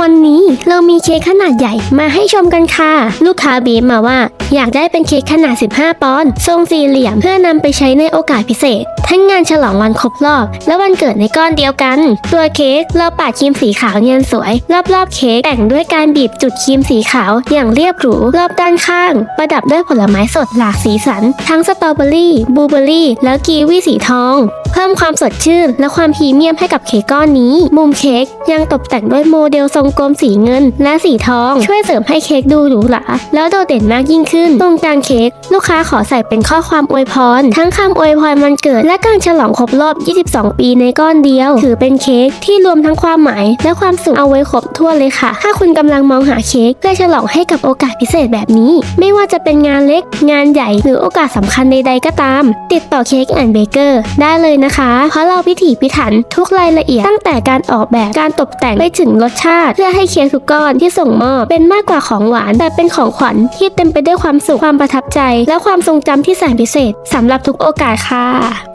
วันนี้เรามีเค้กขนาดใหญ่มาให้ชมกันค่ะ ลูกค้าบีบมาว่า อยากได้เป็นเค้กขนาด 15 ปอนด์ทรงสี่เหลี่ยมเพื่อนำไปใช้ในโอกาสพิเศษ ทั้งงานฉลองวันครบรอบ และวันเกิดในก้อนเดียวกัน ตัวเค้กเราปาดครีมสีขาวเนียนสวย รอบๆเค้กแต่งด้วยการบีบจุดครีมสีขาวอย่างเรียบหรูรอบด้านข้าง ประดับด้วยผลไม้สดหลากสีสัน ทั้งสตรอเบอรี่บลูเบอรี่ แล้วกีวีสีทอง เพิ่มความสดชื่น และความพรีเมียมให้กับเค้กก้อนนี้ มุมเค้กยังตกแต่งด้วยโมเดลทรงกลมสีเงิน และสีทอง ช่วยเสริมให้เค้กดูหรูหราแล้วโดดเด่นมากยิ่งขึ้น ตรงกลางเค้กลูกค้าขอใส่เป็นข้อความอวยพร ทั้งคำอวยพรวันเกิด และการฉลองครบรอบ 22 ปีในก้อนเดียว ถือเป็นเค้กที่รวมทั้งความหมาย และความสุขเอาไว้ครบทั่วเลยค่ะ ถ้าคุณกำลังมองหาเค้กเพื่อฉลองให้กับโอกาสพิเศษแบบนี้ ไม่ว่าจะเป็นงานเล็ก งานใหญ่หรือโอกาสสำคัญใดๆก็ตาม ติดต่อเค้กแอนเบเกอร์ได้เลยนะคะ เพราะเราพิถีพิถันทุกรายละเอียดตั้งแต่การออกแบบการตกแต่งไปถึงรสชาติ เพื่อให้เค้กทุกก้อนที่ส่งมอบเป็นมากกว่าของหวานแต่เป็นของขวัญที่เต็มไปด้วยความสุขความประทับใจ และความทรงจำที่แสนพิเศษสำหรับทุกโอกาสค่ะ